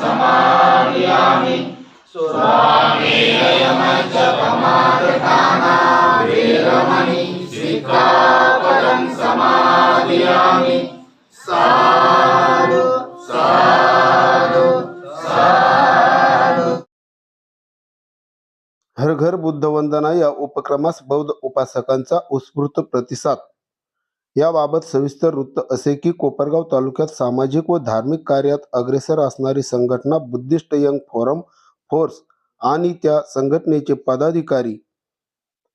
समाधियामि स्वामेयमच प्रमादठाना वीरमणि सिक्खापदं समाधियामि साधु साधु साधु। हर घर बुद्ध वंदना या उपक्रमास बौद्ध उपासकांचा उत्स्फूर्त प्रतिसाद याबाबत सविस्तर वृत्त असे की कोपरगाव तालुक्यात सामाजिक व धार्मिक कार्यात अग्रेसर असणारी संघटना बुद्धिस्ट यंग फोरम फोर्स आणि त्या संघटनेचे पदाधिकारी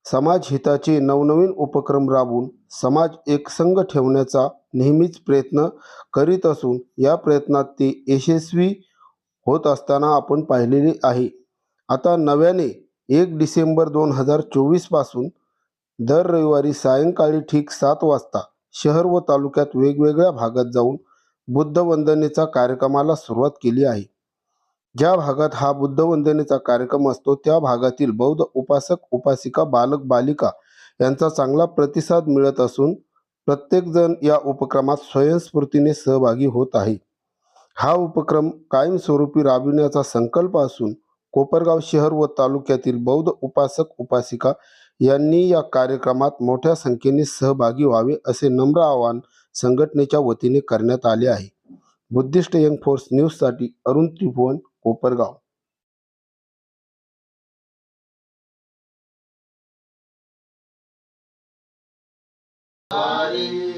समाज हिताचे नवनवीन उपक्रम राबवून समाज एकसंघ ठेवण्याचा नेहमीच प्रयत्न करीत असून या प्रयत्नात ते यशस्वी होत असताना आपण पाहिलेले आहे. आता नव्याने एक डिसेंबर दोन हजार चोवीसपासून दर रविवारी सायंकाळी ठीक सात वाजता शहर व तालुक्यात वेगवेगळ्या भागात जाऊन बुद्ध वंदनेचा कार्यक्रमाला सुरुवात केली आहे. ज्या भागात हा बुद्ध वंदनेचा कार्यक्रम असतो त्या भागातील बौद्ध उपासक उपासिका बालक बालिका यांचा चांगला प्रतिसाद मिळत असून प्रत्येकजण या उपक्रमात स्वयंस्फूर्तीने सहभागी होत आहे. हा उपक्रम कायमस्वरूपी राबविण्याचा संकल्प असून कोपरगाव शहर व तालुक्यातील बौद्ध उपासक उपासिका यांनी या कार्यक्रमात मोठ्या संख्येने सहभागी व्हावे असे नम्र आवाहन संघटनेच्या वतीने करण्यात आले आहे. बुद्धिस्ट यंग फोर्स न्यूजसाठी अरुण त्रिभुवन कोपरगाव. Hare